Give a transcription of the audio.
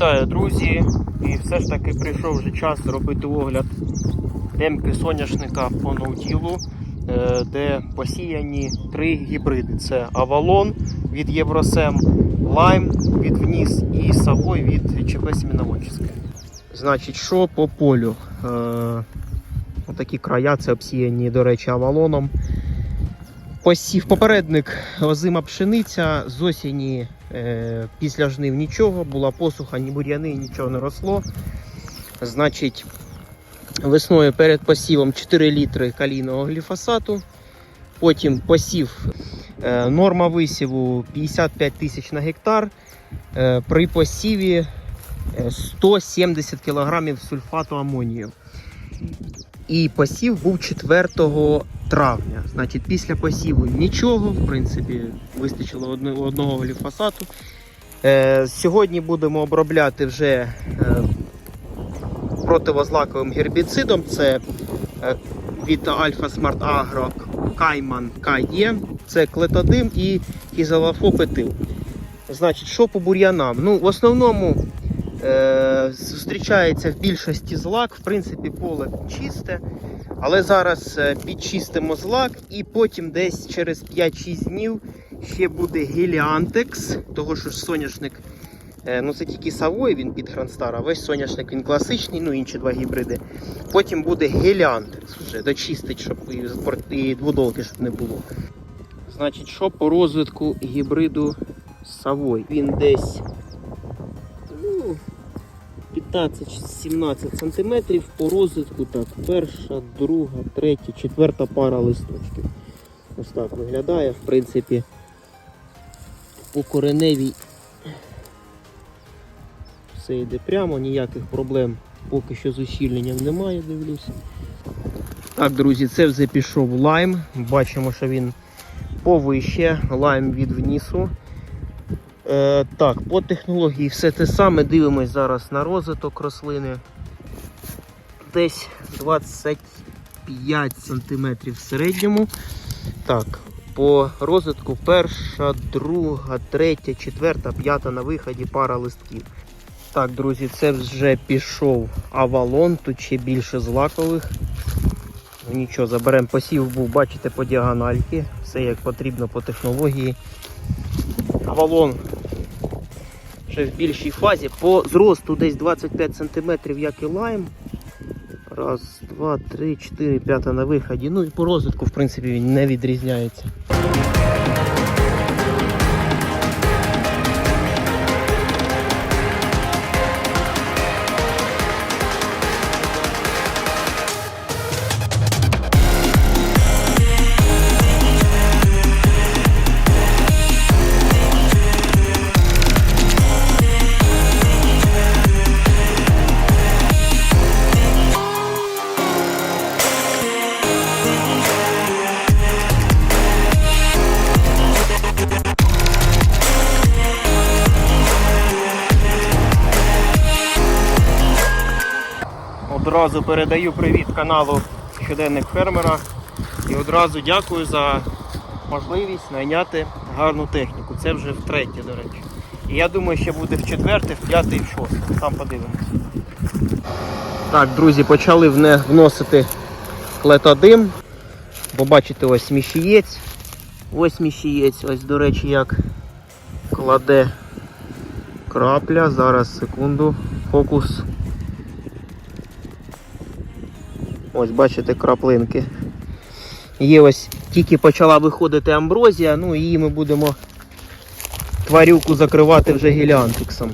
Вітаю, друзі! І все ж таки прийшов вже час зробити огляд демки соняшника по ноутілу, е, де посіяні три гібриди: це Avalon від Євросем, Lime від Вніс і Savoy від ЧП Семеноводчиське. Значить, що по полю? Е, Отакі края, це обсіяні, до речі, авалоном. Посів попередник озима пшениця з осені е, після жнив нічого, була посуха, ні бур'яни, нічого не росло. Значить, весною перед посівом 4 літри калійного гліфосату. Потім посів е, норма висіву 55 тисяч на гектар. Е, при посіві е, 170 кг сульфату амонію. І посів був 4 травня. Значить, після посіву нічого, в принципі, вистачило одного гліфосату. Е, сьогодні будемо обробляти вже е, противозлаковим гербіцидом. Це від Альфа Смарт Агро Кайман КЕ. Це клетодим і кізалафопетил. Значить, що по бур'янам? Ну, в основному зустрічається в більшості злак. В принципі, поле чисте. Але зараз е, підчистимо злак і потім десь через 5-6 днів ще буде геліантекс, того що ж соняшник, е, ну це тільки Савой, він під Грандстар, а весь соняшник він класичний, ну інші два гібриди. Потім буде геліантекс вже дочистить, щоб і, дводолки щоб не було. Значить, що по розвитку гібриду Савой? Він десь 15-17 сантиметрів по розвитку. Так, перша, друга, третя, четверта пара листочків. Ось так виглядає, в принципі, по кореневій все йде прямо, ніяких проблем поки що з ущільненням немає, дивлюся. Так, друзі, це вже пішов лайм. Бачимо, що він повище, лайм від внісу. Е, так, по технології все те саме. Дивимось зараз на розвиток рослини. Десь 25 см в середньому. Так, по розвитку перша, друга, третя, четверта, п'ята на виході пара листків. Так, друзі, це вже пішов авалон, тут ще більше злакових. Ну нічого, заберемо посів, був, бачите, по діагональки. Все як потрібно по технології. Авалон ще в більшій фазі. По зросту десь 25 см, як і лайм. Раз, два, три, чотири, п'ята на виході. Ну і по розвитку, в принципі, він не відрізняється. Одразу передаю привіт каналу Щоденник фермера і одразу дякую за можливість найняти гарну техніку. Це вже втретє, до речі. І я думаю, ще буде в четверте, в п'яте і в шосте. Там подивимось. Так, друзі, почали вне- вносити клетодим. Бо бачите, ось міщієць. Ось міщієць, ось, до речі, як кладе крапля. Зараз секунду. Фокус. Ось бачите краплинки. Є ось тільки почала виходити амброзія, ну і її ми будемо тварюку закривати вже гіліантиксом.